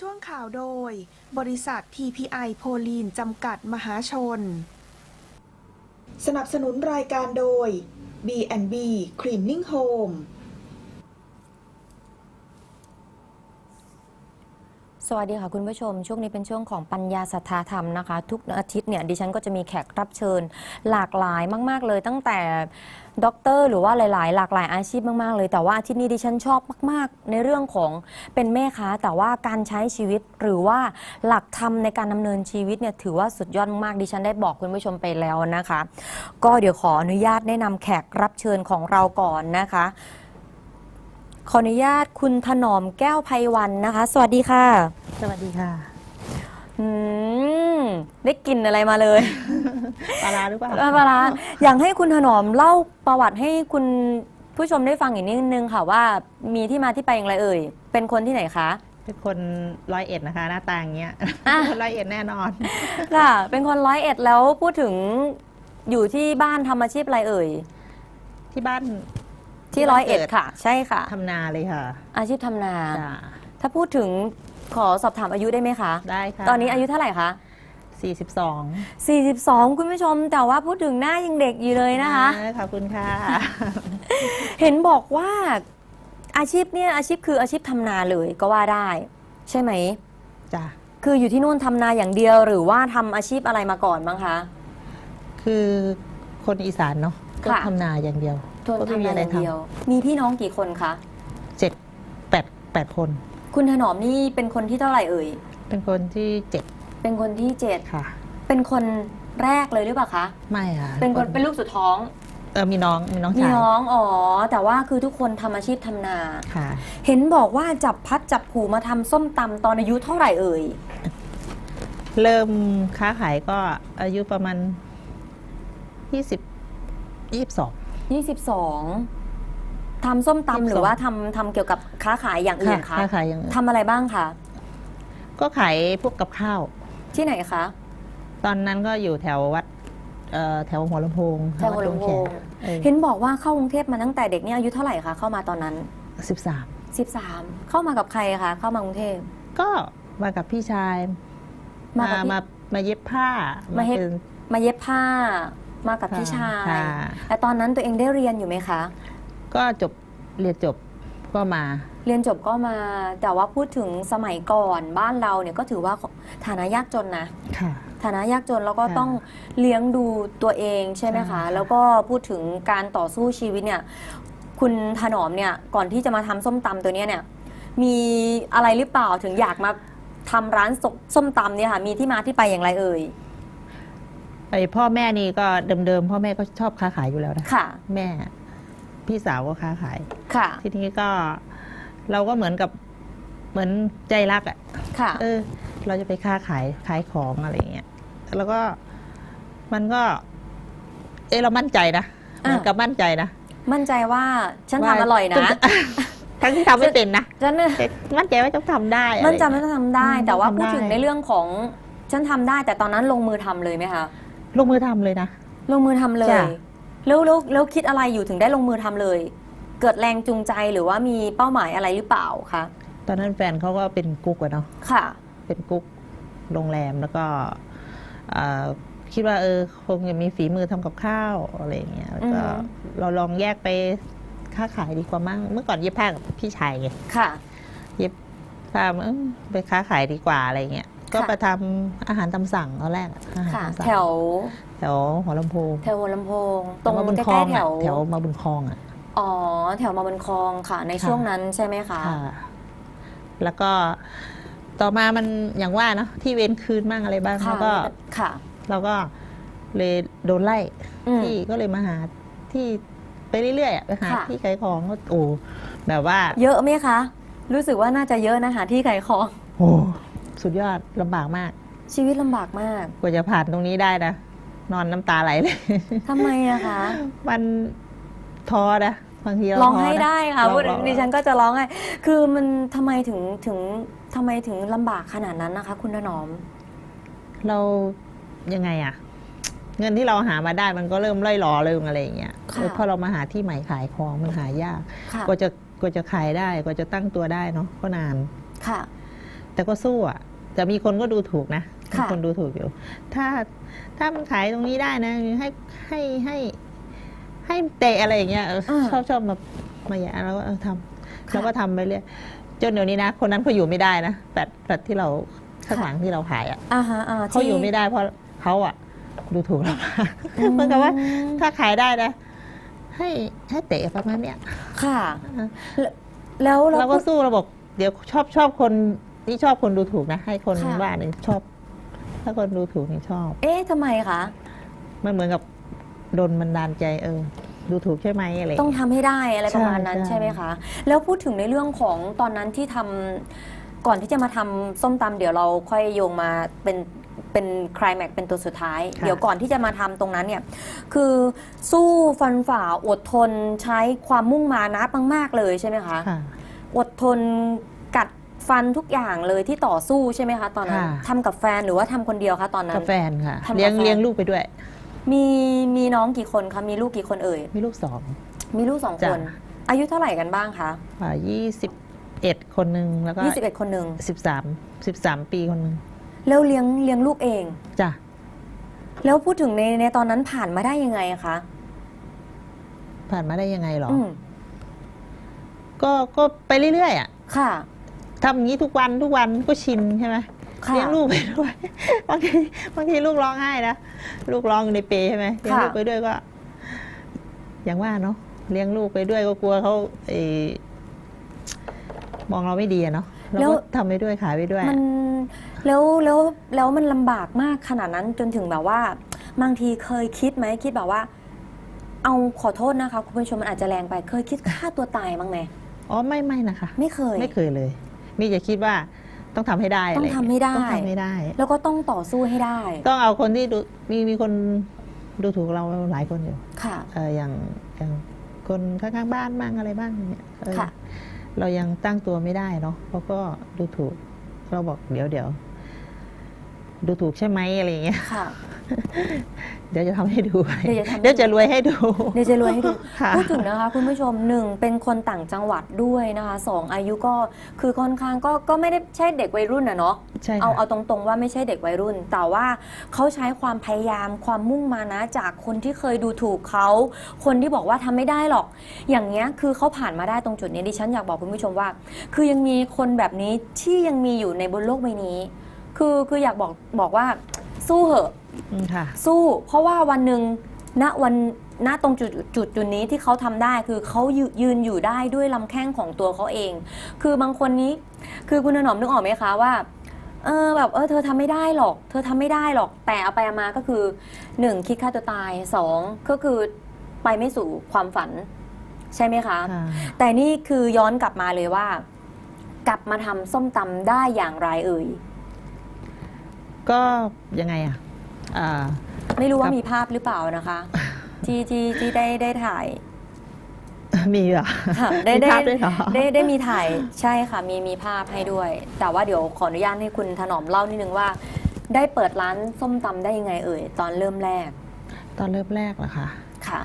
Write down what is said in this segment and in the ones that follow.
ช่วงข่าวโดย บริษัท TPI โพลีนจำกัดมหาชน สนับสนุนรายการโดย B&B Cleaning Home สวัสดีค่ะคุณผู้ชม ช่วงนี้เป็นช่วงของปัญญาสัทธาธรรมนะคะ ทุกอาทิตย์เนี่ยดิฉันก็จะมีแขกรับเชิญหลากหลายมาก ๆ เลย ตั้งแต่ด็อกเตอร์หรือว่าหลาย ๆ หลากหลายอาชีพมาก ๆ เลย แต่ว่าอาทิตย์นี้ดิฉันชอบมาก ๆ ในเรื่องของเป็นแม่ค้า แต่ว่าการใช้ชีวิตหรือว่าหลักธรรมในการดำเนินชีวิตเนี่ยถือว่าสุดยอดมากดิฉันได้บอกคุณผู้ชมไปแล้วนะคะ ก็เดี๋ยวขออนุญาตแนะนำแขกรับเชิญของเราก่อนนะคะ ขออนุญาตคุณถนอมแก้วไพวันนะคะ สวัสดีค่ะ สวัสดีค่ะ อืม ได้กลินอะไรมาเลย ปลาร้าหรือเปล่าปลาร้าอยากให้คุณถนอมเล่าประวัติให้คุณผู้ชมได้ฟังอีกนิดนึงค่ะว่ามีที่มาที่ไปอย่างไรเอ่ย เป็นคนที่ไหนคะ เป็นคนร้อยเอ็ดนะคะ หน้าตาอย่างเงี้ยอะ คนร้อยเอ็ดแน่นอน ค่ะ เป็นคนร้อยเอ็ดแล้วพูดถึงอยู่ที่บ้านทำอาชีพอะไรเอ่ย ที่บ้าน ที่ร้อยเอ็ดค่ะ ใช่ค่ะ ทำนาเลยค่ะอาชีพทำนา จ้ะถ้าพูดถึงขอสอบถามอายุได้ไหมคะ ได้ค่ะตอนนี้อายุเท่าไหร่คะ 42 42 คุณผู้ชม แต่ว่าพูดถึงหน้ายังเด็กอยู่เลยนะคะ อ่าขอบคุณค่ะ เห็นบอกว่าอาชีพเนี่ยอาชีพคืออาชีพทำนาเลยก็ว่าได้ ใช่ไหม จ้ะคืออยู่ที่นู่นทำนาอย่างเดียวหรือว่าทำอาชีพอะไรมาก่อนบ้างคะ คือคนอีสานเนาะก็ค่ะ ทำนาอย่างเดียว ทนก็ไม่ทำมีนาอะไรอย่างทเดียว มีพี่น้องกี่คนคะำเจ็ดแปดแปดคน คุณถนอมนี่เป็นคนที่เท่าไหร่เอ่ย เป็นคนที่เจ็ดเป็นคนที่เจ็ดค่ะ เป็นคนแรกเลยหรือเปล่าคะ ไม่ค่ะ เป็นคนเป็นลูกสุดท้อง เออมีน้องมีน้องมีชายน้องอ๋อ แต่ว่าคือทุกคนทำอาชีพทำนาค่ะ เห็นบอกว่าจับพัดจับผูมาทำส้มตำตอนอายุเท่าไหร่เอ่ย เริ่มค้าขายก็อายุประมาณยี่สิบยี่สิบสอง 22ทำส้มตำ22หรือว่าทำทำเกี่ยวกับค้าขายอย่างอื่นคะค้าขายอย่างอื่นทำอะไรบ้างคะก็ขายพวกกับข้าว ที่ไหนคะ ตอนนั้นก็อยู่แถววัดเอ่อแถวหัวลำโพงแถวหัวลำโพงเห็เห็นนบอกว่าเข้ากรุงเทพมาตั้งแต่เด็กเนี่ยอายุเท่าไหร่คะเข้ามาตอนนั้นสิบสาม13 เข้ามากับใครคะเข้ามากรุงเทพก็มากับพี่ชาย มามากับพี่มามาเย็บผ้ามาเย็บเป็นมาเย็บผ้า มากับค่ะพี่ชาย ค่ะแต่ตอนนั้นตัวเองได้เรียนอยู่ไหมคะ ก็จบเรียนจบก็มา เรียนจบก็มา แต่ว่าพูดถึงสมัยก่อนบ้านเราเนี่ยก็ถือว่าฐานะยากจนนะ ค่ะ ฐานะยากจนแล้วก็ค่ะต้องเลี้ยงดูตัวเองใช่ไหมใช่คะ ค่ะ แล้วก็พูดถึงการต่อสู้ชีวิตเนี่ย คุณถนอมเนี่ยก่อนที่จะมาทำส้มตำตัวเนี้ยเนี่ย มีอะไรหรือเปล่าถึงอยากมาทำร้านสส้มตำเนี่ยค่ะ มีที่มาที่ไปอย่างไรเอ่ย ไอพ่อแม่นี่ก็เดิมๆพ่อแม่ก็ชอบค้าขายอยู่แล้วนะค่ะ แม่พี่สาวก็ค้าขาย ค่ะ ทีนี้ก็เราก็เหมือนกับเหมือนใจรักอะ่ะค่ะ เออ เราจะไปค้าขายขายของอะไรอย่างเงี้ยแล้วก็มันก็ เออเรามั่นใจนะเหมือนกับมั่นใจนะมั่นใจว่าฉันว่าทำอร่อยนะทั้งที่ทำไม่เป็นนะฉันเนี่ยแต่มั่นใจว่าจะทำได้อะไรมั่นใจว่าจะทำได้อืมแต่ว่าทำได้พูดถึงในเรื่องของฉันทำได้ แต่ตอนนั้นลงมือทำเลยไหมคะ ลงมือทำเลยนะ ลงมือทำเลยจ้ะแล้วแล้วแล้วคิดอะไรอยู่ถึงได้ลงมือทำเลย เกิดแรงจูงใจหรือว่ามีเป้าหมายอะไรหรือเปล่าคะตอนนั้นแฟนเขาก็เป็นกุ๊กอะเนาะค่ะ เป็นกุ๊กโรงแรมแล้วก็เอ่อคิดว่าเออคงจะมีฝีมือทำกับข้าวอะไรอย่างเงี้ยแล้วก็อือฮึเราลองแยกไปค้าขายดีกว่ามั้งเมื่อก่อนเย็บผ้ากับพี่ชายไงค่ะ เย็บผ้าเออไปค้าขายดีกว่าอะไรเงี้ย ก็ค่ะไปทำอาหารตามสั่งตอนแรกอะอาหารค่ะ ตามสั่งแถวแถวหัวลำโพงแถวหัวลำโพง ตรงมาบุญใกคลอล้งๆแถอะว แถวมาบุญคลองอะ อ๋อ แถวมาบนคลองค่ะ ในค่ะ ช่วงนั้นใช่ไหมคะ ค่ะ แล้วก็ต่อมามันอย่างว่าเนาะที่เว้นคืนบ้างอะไรบ้างค่ะแล้วก็ค่ะเราก็เลยโดนไล่ อืม ที่ก็เลยมาหาที่ไปเรื่อยๆอะไปหาค่ะ ที่ขายของก็โอ้แบบว่าเยอะไหมคะ รู้สึกว่าน่าจะเยอะนะคะที่ขายของ โอ้ สุดยอดลำบากมาก ชีวิตลำบากมาก กว่าจะผ่านตรงนี้ได้นะนอนน้ำตาไหลเลยทำไมอะคะมันท้อนะบางทีเราร้องท้ให้นะได้ค่ะเราพูดเราดิฉันก็จะร้องไห้คือมันทำไมถึงถึงทำไมถึงลำบากขนาดนั้นนะคะ คุณถนอม เรายังไงอะเงินที่เราหามาได้มันก็เริ่มล่อยหลอเลยอะไรอย่างเงี้ยค่ะเออพอเรามาหาที่ใหม่ขายของมันหายากค่ะกว่าจะกว่าจะขายได้กว่าจะตั้งตัวได้เนาะก็นานค่ะ แต่ก็สู้อะแต่มีคนก็ดูถูกนะมีค่ะคนดูถูกอยู่ ถ้าถ้ามันขายตรงนี้ได้นะให้ให้ให้ให้เตะอะไรอย่างเงี้ยเอออ่าชอบชอบมามาอย่าแล้วก็เออทำค่ะแล้วก็ทำไปเรื่อยจนเดี๋ยวนี้นะ คนนั้นเขาอยู่ไม่ได้นะแบบแบบที่เราข้างหลังที่เราขายอะอ่าฮะอ่าเขาอยู่ไม่ได้เพราะเขาอะ ดูถูกเรามากเหมือนกับว่า ถ้าขายได้นะให้ให้เตะประมาณเนี้ยค่ะ แล้วแล้วเราก็สู้เราบอกเดี๋ยวชอบชอบคน นี่ชอบคนดูถูกนะ ให้คนค่ะ ว่านี่ชอบ ถ้าคนดูถูกนี่ชอบ เอ๊ะทำไมคะ มันเหมือนกับโดนมันดานใจเออ ดูถูกใช่ไหมอะไร ต้องทำให้ได้อะไรประมาณนั้นใช่ ใช่ไหมคะ แล้วพูดถึงในเรื่องของตอนนั้นที่ทำก่อนที่จะมาทำส้มตำเดี๋ยวเราค่อยโยงมาเป็นเป็นคลายแม็กเป็นตัวสุดท้าย ค่ะ เดี๋ยวก่อนที่จะมาทำตรงนั้นเนี่ยคือสู้ฟันฝ่าอดทนใช้ความมุ่งมานะมากๆเลยใช่ไหมคะ ค่ะ อดทนกัด ฟันทุกอย่างเลยที่ต่อสู้ใช่ไหมคะตอนนั้นค่ะ ทำกับแฟนหรือว่าทำคนเดียวคะตอนนั้กับนแฟนค่ะ ทำกับเลี้ยงแฟนเลี้ยงลูกไปด้วย มีมีน้องกี่คนคะมีลูกกี่คนเอ่ยมีลูกสอง มีลูกสองจ้ะคนอายุเท่าไหร่กันบ้างคะอ่ายี่สิบเอ็ดคนหนึ่งแล้วก็21 คนหนึ่งสิบสามสิบสามปีคนหนึ่งแล้วเลี้ยงเลี้ยงลูกเอง จ้ะแล้วพูดถึงในในตอนนั้นผ่านมาได้ยังไงคะผ่านมาได้ยังไงหรออืมก็ก็ไปเรื่อยๆอะ ค่ะ ทำอย่างนี้ทุกวันทุกวันก็ชินใช่ไหมค่ะเลี้ยงลูกไปด้วยบางทีบางทีลูกร้องไห้นะลูกร้องอยู่ในเปรย์ใช่ไหมเลี้ยงลูกไปด้วยก็ อย่างว่าเนาะเลี้ยงลูกไปด้วยก็กลัวเขาเออมองเราไม่ดีอะเนาะเราก็ทำไปด้วยขายไปด้วยมันแล้วแล้วแล้วมันลำบากมากขนาดนั้นจนถึงแบบว่า บางทีเคยคิดไหมคิดแบบว่า เอาขอโทษนะคะ คุณผู้ชมมันอาจจะแรงไป เคยคิดฆ่าตัวตายบ้างไหมอ๋อไม่ไม่นะคะ ไม่เคย ไม่เคยเลย มีแต่คิดว่าต้องทำให้ได้ต้องะรย่าทำให้ได้ต้องทำให้ได้ แล้วก็ต้องต่อสู้ให้ได้ ต้องเอาคนที่ดูมีมีคนดูถูกเราหลายคนอยู่ค่ะเอออย่างอย่างคนข้างๆบ้านบ้างอะไรบ้างเนี่ยเออค่ะเรายังตั้งตัวไม่ได้เนาะเขาก็ดูถูกเราบอกเดี๋ยวเดี๋ยวดูถูกใช่ไหมอะไรอย่างเงี้ยค่ะ เดี๋ยวจะทำให้ดู เดี๋ยวจะทำให้ดู เดี๋ยวจะรวยให้ดู เดี๋ยวจะรวยให้ดูค่ะ พูดถึงนะคะคุณผู้ชมหนึ่งเป็นคนต่างจังหวัดด้วยนะคะสองอายุก็คือค่อนข้างก็ก็ไม่ได้ใช่เด็กวัยรุ่นอะเนาะใช่เอาค่ะเอาตรงๆว่าไม่ใช่เด็กวัยรุ่น แต่ว่าเขาใช้ความพยายามความมุ่งมานะ จากคนที่เคยดูถูกเขา คนที่บอกว่าทำไม่ได้หรอก อย่างเงี้ยคือเขาผ่านมาได้ตรงจุดนี้ดิฉันอยากบอกคุณผู้ชมว่า คือยังมีคนแบบนี้ที่ยังมีอยู่ในบนโลกใบนี้ คือคืออยากบอกบอกว่าสู้เหอะอืม ค่ะ สู้เพราะว่าวันหนึ่งณวันณตรงจุดจุดจุดนี้ที่เขาทำได้คือเขายืยืนอยู่ได้ด้วยลำแข้งของตัวเขาเอง คือบางคนนี้ คือคุณถนอมนึกออกไหมคะว่าเออแบบเออเธอทำไม่ได้หรอก เธอทำไม่ได้หรอก แต่เอาไปเอามาก็คือหนึ่งคิดฆ่าตัวตายสองก็คือไปไม่สู่ความฝัน ใช่ไหมคะค่ะแต่นี่คือย้อนกลับมาเลยว่า กลับมาทำส้มตำได้อย่างไรเอ่ยก็ยังไงอะอ่า ไม่รู้ว่าครับมีภาพหรือเปล่านะคะ ที่ที่ที่ได้ได้ถ่ายมีเหรอค่ะได้มีได้ภาพด้วยเหรอได้ได้มีถ่ายใช่ค่ะ มีมีภาพให้ด้วย แต่ว่าเดี๋ยวขออนุญาตให้คุณถนอมเล่านิดนึงว่า ได้เปิดร้านส้มตำได้ยังไงเอ่ยตอนเริ่มแรก ตอนเริ่มแรกเหรอคะค่ะ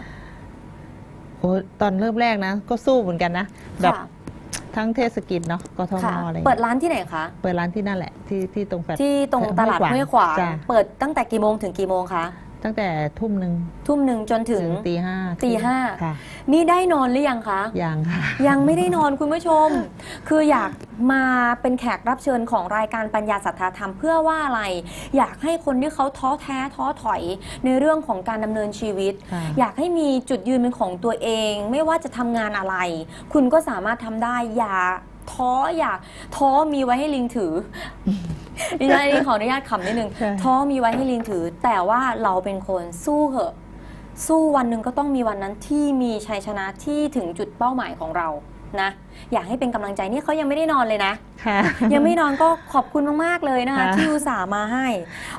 โอ้ตอนเริ่มแรกนะ ก็สู้เหมือนกันนะแบบค่ะ ทั้งเทศกิจเนาะกทมค่ะอะไรเปิดร้านที่ไหนคะ เปิดร้านที่นั่นแหละที่ที่ตรงแฟลตที่ตรงตลาดห้วยขวางห้วยขวางจ้ะ เปิดตั้งแต่กี่โมงถึงกี่โมงคะ ตั้งแต่ทุ่มหนึ่งทุ่มหนึ่งจนถึงตีห้าตีห้าค่ะ นี่ได้นอนหรือยังคะ ยังค่ะ ยังไม่ได้นอนคุณผู้ชม คืออยากมาเป็นแขกรับเชิญของรายการปัญญาสัทธาธรรมเพื่อว่าอะไร อยากให้คนที่เขาท้อแท้ท้อถอยในเรื่องของการดำเนินชีวิตค่ะอยากให้มีจุดยืนเป็นของตัวเอง ไม่ว่าจะทำงานอะไร คุณก็สามารถทำได้อย่าท้ออย่าท้อมีไว้ให้ลิงถือ ดิฉันอันนี้ขออนุญาตขำนิดนึงใช่ท้อมีไว้ให้ลิงถือ แต่ว่าเราเป็นคนสู้เหอะ สู้วันหนึ่งก็ต้องมีวันนั้นที่มีชัยชนะที่ถึงจุดเป้าหมายของเรานะอยากให้เป็นกำลังใจนี่เขายังไม่ได้นอนเลยนะค่ะยังไม่นอนก็ขอบคุณมาก ๆ เลยนะคะค่ะที่อุตส่าห์มาให้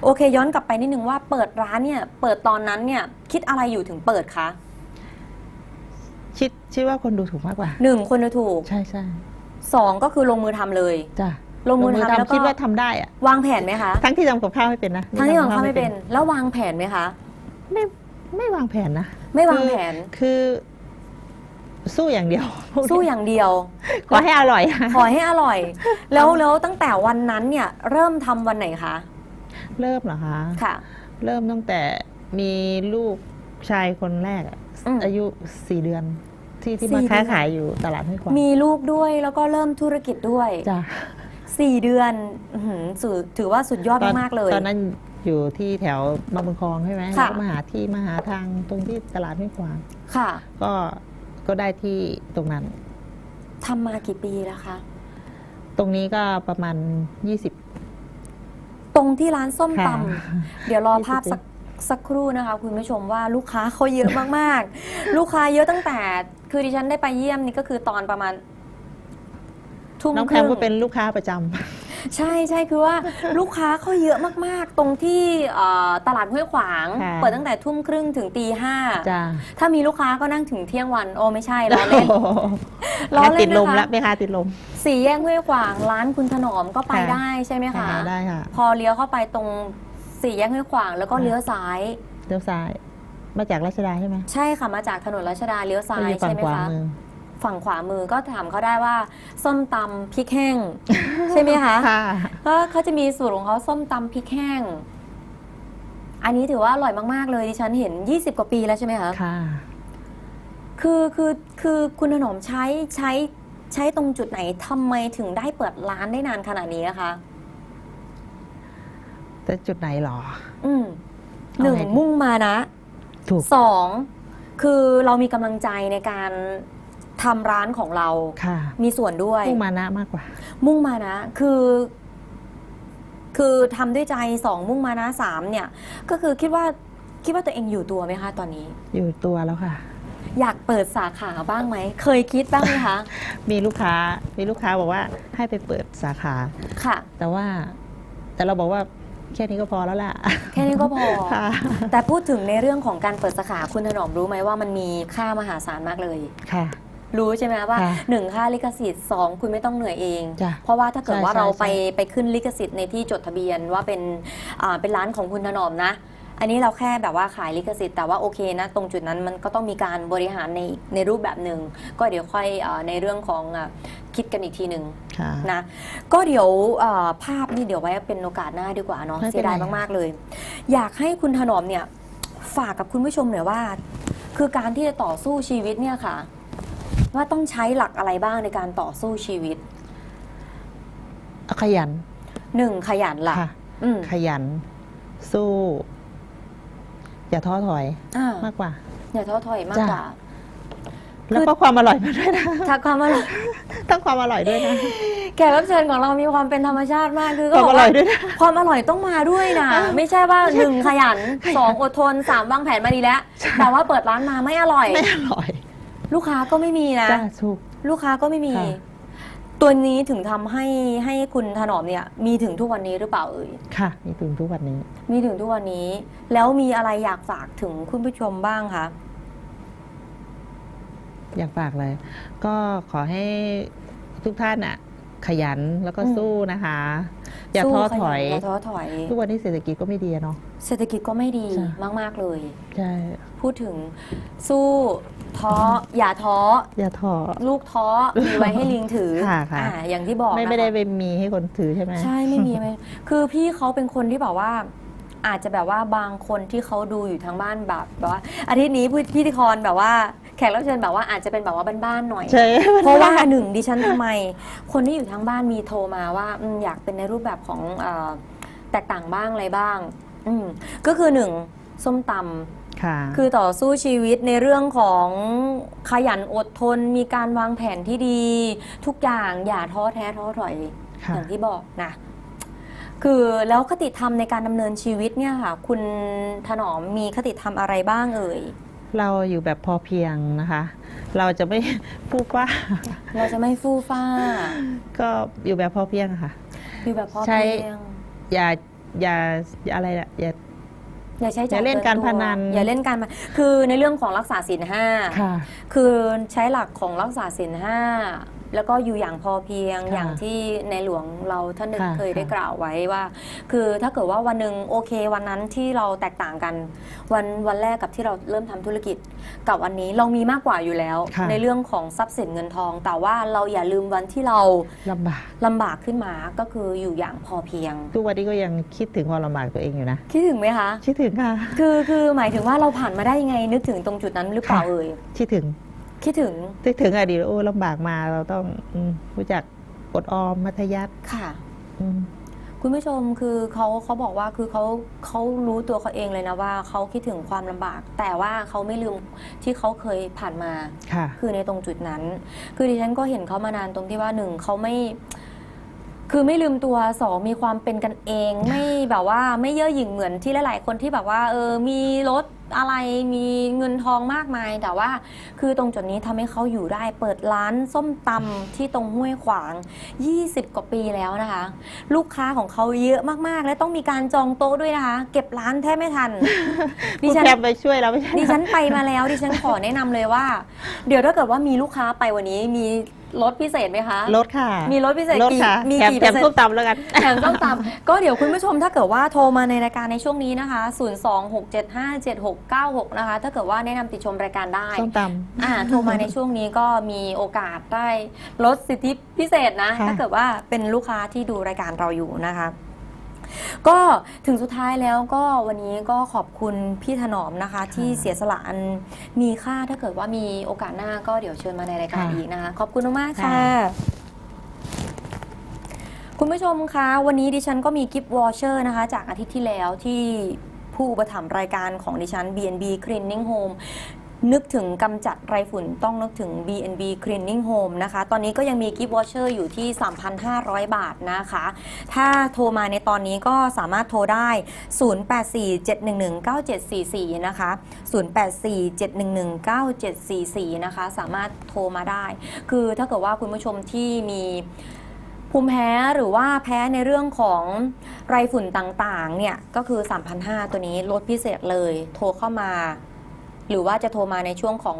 โอเคย้อนกลับไปนิดนึงว่าเปิดร้านเนี่ย เปิดตอนนั้นเนี่ย คิดอะไรอยู่ถึงเปิดคะคิดคิดว่าคนดูถูกมากกว่าหนึ่งคนดูถูก ใช่ใช่สองก็คือลงมือทำเลยจ้ะ ลงมือทำแล้วก็คิดว่าทำได้อะวางแผนไหมคะ ทั้งที่ทำกับข้าวไม่เป็นนะ ทั้งที่วางข้าวไม่เป็น แล้ววางแผนไหมคะ ไม่ไม่วางแผนนะ ไม่วางแผน คือ สู้อย่างเดียว สู้อย่างเดียว ขอให้อร่อย ขอให้อร่อย แล้วแล้วตั้งแต่วันนั้นเนี่ย เริ่มทำวันไหนคะ เริ่มเหรอคะ ค่ะ เริ่มตั้งแต่มีลูกชายคนแรกอะอืมอายุสี่เดือนที่ที่สี่มาค้าเดือนขายอยู่ตลาดห้วยขวางมีลูกด้วยแล้วก็เริ่มธุรกิจด้วยจ้ะ สี่เดือนอื้อหือสุดถือว่าสุดยอดตอนมากๆเลย ตอนนั้นอยู่ที่แถวบางบุญคลองใช่ไหมค่ะ แล้วก็มาหาที่มาหาทางตรงที่ตลาดห้วยขวางค่ะก็ก็ได้ที่ตรงนั้น ทำมากี่ปีแล้วคะ ตรงนี้ก็ประมาณ 20 ตรงที่ร้านส้มตค่ะำเดี๋ยวรอภาพ20สักสักครู่นะคะ คุณผู้ชมว่าลูกค้าเขาเยอะมากๆ ลูกค้าเยอะตั้งแต่ คือดิฉันได้ไปเยี่ยมนี่ก็คือตอนประมาณ ทุ่มน้องคแพรึ่มงก็เป็นลูกค้าประจำใช่ใช่คือว่าลูกค้าเขาเยอะมากๆ ตรงที่เอ่อตลาดห้วยขวางค่ะเปิดตั้งแต่ทุ่มครึ่งถึงตีห้าจ้าถ้ามีลูกค้าก็นั่งถึงเที่ยงวัน โอ้ไม่ใช่ล้อเล่นล้อเล่นติดลมนะคะแล้วแม่ค้าติดลม สี่แยกห้วยขวางร้านคุณถนอมก็ไปค่ะได้ใช่ไหมคะหาได้ค่ะ พอเลี้ยวเข้าไปตรงสี่แยกห้วยขวางแล้วก็ค่ะเลี้ยวซ้ายเลี้ยวซ้าย มาจากรัชดาใช่ไหมใช่ค่ะมาจากถนนรัชดาเลี้ยวซ้าก็ยอยู่ฝั่ใช่งไหมขวาคะมือ ฝั่งขวามือก็ถามเขาได้ว่า ส้มตำพริกแห้ง ใช่ไหมคะค่ะก็เขาจะมีสูตรของเขาส้มตำพริกแห้ง อันนี้ถือว่าอร่อยมาก ๆ เลยดิฉันเห็น 20 กว่าปีแล้วใช่ไหมคะค่ะ คือคือคือคุณถนอมใช้ใช้ใช้ตรงจุดไหนทำไมถึงได้เปิดร้านได้นานขนาดนี้อะคะ แต่จุดไหนหรอ อืมเอาหนึ่งไงดี มุ่งมานะ ถูก สองคือเรามีกำลังใจในการ ทำร้านของเรา ค่ะ มีส่วนด้วย มุ่งมานะมากกว่า มุ่งมานะ คือ คือทำด้วยใจสองมุ่งมานะสามเนี่ย ก็คือคิดว่าคิดว่าตัวเองอยู่ตัวไหมคะตอนนี้ อยู่ตัวแล้วค่ะ อยากเปิดสาขาบ้างไหม เคยคิดบ้างไหมคะ มีลูกค้า มีลูกค้าบอกว่าให้ไปเปิดสาขา ค่ะ แต่ว่า แต่เราบอกว่าแค่นี้ก็พอแล้วล่ะ แค่นี้ก็พอค่ะแต่พูดถึงในเรื่องของการเปิดสาขาคุณถนอมรู้ไหมว่ามันมีค่ามหาศาลมากเลย ค่ะ รู้ใช่ไหมว่าค่ะหนึ่งค่าลิขสิทธิ์สองคุณไม่ต้องเหนื่อยเอง จ้ะเพราะว่าถ้าเกิดใช่ว่าใช่เราไปใช่ ไปขึ้นลิขสิทธิ์ในที่จดทะเบียนว่าเป็นอ่าเป็นร้านของคุณถนอมนะ อันนี้เราแค่แบบว่าขายลิขสิทธิ์แต่ว่าโอเคนะ ตรงจุดนั้นมันก็ต้องมีการบริหารในในรูปแบบหนึ่งก็เดี๋ยวค่อยอาในเรื่องของอาคิดกันอีกทีหนึ่ง ค่ะ นะก็เดี๋ยวอ่าภาพนี่เดี๋ยวไว้เป็นโอกาสหน้าดีกว่าเนาะไม่เป็นไร เสียดายมากๆเลย อยากให้คุณถนอมเนี่ยฝากกับคุณผู้ชมหน่อยว่า คือการที่จะต่อสู้ชีวิตเนี่ยค่ะ ว่าต้องใช้หลักอะไรบ้างในการต่อสู้ชีวิต ขยันหนึ่งขยันละค่ะอืมขยัน สู้ อย่าท้อถอยอ่ามากกว่า อย่าท้อถอยมากจ้ะกว่า แล้วก็ความอร่อยมาด้วยนะถ้าความอร่อยต้องความอร่อยด้วยนะแขกรับเชิญของเรามีความเป็นธรรมชาติมากคือคก็วามบออกร่ว่าอยด้วยนะความอร่อยต้องมาด้วยนะไม่ใช่ว่าหนึ่งขยันสองอดทนสามวางแผนมาดีแล้วแต่ว่าเปิดร้านมาไม่อร่อยไม่อร่อย ลูกค้าก็ไม่มีนะจ้าถูก ลูกค้าก็ไม่มี ค่ะ ตัวนี้ถึงทำให้ให้คุณถนอมเนี่ย มีถึงทุกวันนี้หรือเปล่าเอ่ยค่ะมีถึงทุกวันนี้ มีถึงทุกวันนี้ แล้วมีอะไรอยากฝากถึงคุณผู้ชมบ้างคะ อยากฝากเลย ก็ขอให้ทุกท่านอะ ขยันแล้วก็อืม สู้นะคะ อย่าสู้ท้อขถอยนอย่าท้อถอย ทุกวันนี้เศรษฐกิจก็ไม่ดีอะเนาะ เศรษฐกิจก็ไม่ดีจ้ะมาก ๆ เลย ใช่ พูดถึงสู้ ท้ออย่าท้ออย่าท้อลูกท้อมีไว้ให้ลิงถือค่ะค่ะ อ่าอย่างที่บอกไม่นะคะไม่ได้ไปมีให้คนถือใช่ไหม ใช่ไม่มีไม่คือพี่เขาเป็นคนที่แบบว่า อาจจะแบบว่าบางคนที่เขาดูอยู่ทางบ้านแบบแบบว่าอาทิตย์นี้พิธีกรแบบว่าแขกรับเชิญแบบว่าอาจจะเป็นแบบว่าบ้านๆหน่อย ใช่ เพราะว่าหนึ่งดิฉันทำไม คนที่อยู่ทางบ้านมีโทรมาว่าอมอยากเป็นในรูปแบบของเออแตกต่างบ้างอะไรบ้างอืมก็คือหนึ่งส้มตำ ค่ะคือต่อสู้ชีวิตในเรื่องของขยันอดทน มีการวางแผนที่ดี ทุกอย่างอย่าท้อแท้ท้อถอยค่ะอย่างที่บอกนะคือแล้วคติธรรมในการดำเนินชีวิตเนี่ยค่ะ คุณถนอมมีคติธรรมอะไรบ้างเอ่ยเราอยู่แบบพอเพียงนะคะ เราจะไม่พูดว่าเราจะไม่ฟู่ฟ้า ก็อยู่แบบพอเพียงค่ะ อยู่แบบพอใช้เพียงอย่าอย่าอย่าอะไรอะอย่า อย่าใช้จ่อย่าเล่นการกิตัวพนัน อย่าเล่นการพนันคือในเรื่องของรักษาศีลห้าค่ะคือใช้หลักของรักษาศีลห้า แล้วก็อยู่อย่างพอเพียงค่ะอย่างที่ในหลวงเราท่านหนึ่งค่ะเคยได้ค่ะกล่าวไว้ว่า คือถ้าเกิดว่าวันหนึ่งโอเค วันนั้นที่เราแตกต่างกัน วันวันแรกกับที่เราเริ่มทำธุรกิจ กับวันนี้เรามีมากกว่าอยู่แล้ว ค่ะ ในเรื่องของทรัพย์สินเงินทอง แต่ว่าเราอย่าลืมวันที่เราลำบาก ลำบากขึ้นมาก็คืออยู่อย่างพอเพียง ทุกวันนี้ก็ยังคิดถึงความลำบากตัวเองอยู่นะ คิดถึงไหมคะ คิดถึงค่ะ คือคือหมายถึงว่าเราผ่านมาได้ยังไงนึกถึงตรงจุดนั้นหรือเปล่าค่ะ เอ่ย คิดถึง คิดถึงคิดถึงอดีตโอ้ลำบากมาเราต้องอืมรู้จักอดออมมัธยัติค่ะอืมคุณผู้ชมคือเขาเขาบอกว่าคือเขาเขารู้ตัวเขาเองเลยนะว่าเขาคิดถึงความลำบาก แต่ว่าเขาไม่ลืมที่เขาเคยผ่านมาค่ะ คือในตรงจุดนั้น คือดิฉันก็เห็นเขามานานตรงที่ว่าหนึ่งเขาไม่ คือไม่ลืมตัวสองมีความเป็นกันเอง ไม่แบบว่าไม่เย่อหยิ่งเหมือนที่หลาย ๆ คนที่แบบว่า เออมีรถ อะไรมีเงินทองมากมาย แต่ว่าคือตรงจุดนี้ทำให้เขาอยู่ได้เปิดร้านส้มตำที่ตรงห้วยขวาง 20 กว่าปีแล้วนะคะ ลูกค้าของเขาเยอะมากๆ และต้องมีการจองโต๊ะด้วยนะคะ เก็บร้านแทบไม่ทัน ดิคุณฉันแคมไปช่วยเราไม่ใช่ดิฉันไปมาแล้วดิฉันขอแนะนำเลยว่า เดี๋ยวถ้าเกิดว่ามีลูกค้าไปวันนี้มี ลดพิเศษไหมคะรถค่ะ มีรถพิเศษรถกี่ค่ะมีแถมกี่แถมเปอร์เซ็นต์ส้มตำแล้วกัน แถมส้มตำก็เดี๋ยวคุณผู้ชมถ้าเกิดว่าโทรมาในรายการในช่วงนี้นะคะ 026757696 นะคะ ถ้าเกิดว่าแนะนำติดชมรายการได้ ส้มต อ่าโทรมาในช่วงนี้ก็มีโอกาสได้ลดสิทธิพิเศษนะ ค่ะถ้าเกิดว่าเป็นลูกค้าที่ดูรายการเราอยู่นะคะ ก็ถึงสุดท้ายแล้วก็วันนี้ก็ขอบคุณพี่ถนอมนะคะ ที่เสียสละอันมีค่าถ้าเกิดว่ามีโอกาสหน้าก็เดี๋ยวเชิญมาในรายการอีกนะคะ ขอบคุณมากๆค่ะ คุณผู้ชมคะวันนี้ดิฉันก็มีกิฟต์วอเชอร์นะคะ จากอาทิตย์ที่แล้วที่ผู้อุปถัมภ์รายการของดิฉัน B&B Cleaning Home นึกถึงกำจัดไรฝุ่นต้องนึกถึง B&B Cleaning Home นะคะ ตอนนี้ก็ยังมีกิฟต์วอเชอร์อยู่ที่ 3,500 บาทนะคะ ถ้าโทรมาในตอนนี้ก็สามารถโทรได้ 0847119744 นะคะ 0847119744 นะคะ สามารถโทรมาได้ คือถ้าเกิดว่าคุณผู้ชมที่มีภูมิแพ้หรือว่าแพ้ในเรื่องของไรฝุ่นต่างๆ เนี่ย ก็คือ 3,500 ตัวนี้ลดพิเศษเลย โทรเข้ามา หรือว่าจะโทรมาในช่วงของ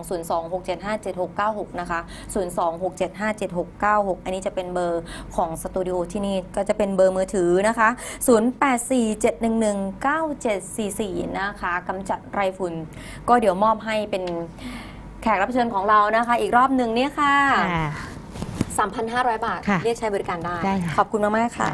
026757696 นะคะ 026757696 อันนี้จะเป็นเบอร์ของสตูดิโอที่นี่ก็จะเป็นเบอร์มือถือนะคะ 0847119744 นะคะกำจัดไรฝุ่น ก็เดี๋ยวมอบให้เป็นแขกรับเชิญของเรานะคะ อีกรอบหนึ่งเนี่ยค่ะำค่ะ3,500 บาทค่ะเรียกใช้บริการได้ได้ค่ะขอบคุณมาก ๆ ค่ะ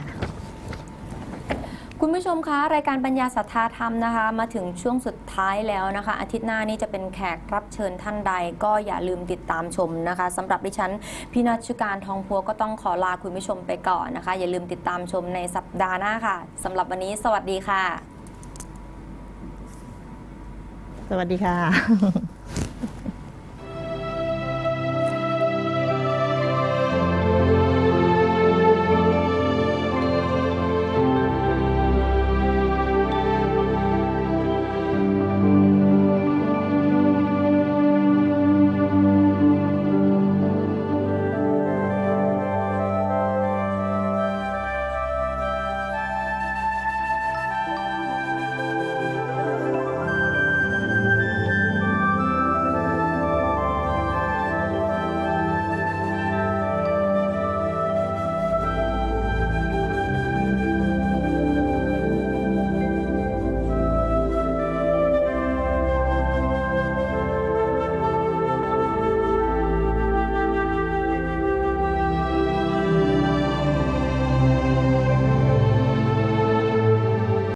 คุณผู้ชมคะรายการปัญญาศรัทธาธรรมนะคะ มาถึงช่วงสุดท้ายแล้วนะคะ อาทิตย์หน้านี้จะเป็นแขกรับเชิญท่านใด ก็อย่าลืมติดตามชมนะคะสำหรับดิฉันพี่นัชการทองพัวก็ต้องขอลาคุณผู้ชมไปก่อนนะคะ อย่าลืมติดตามชมในสัปดาห์หน้าค่ะสำหรับวันนี้ สวัสดีค่ะ สวัสดีค่ะ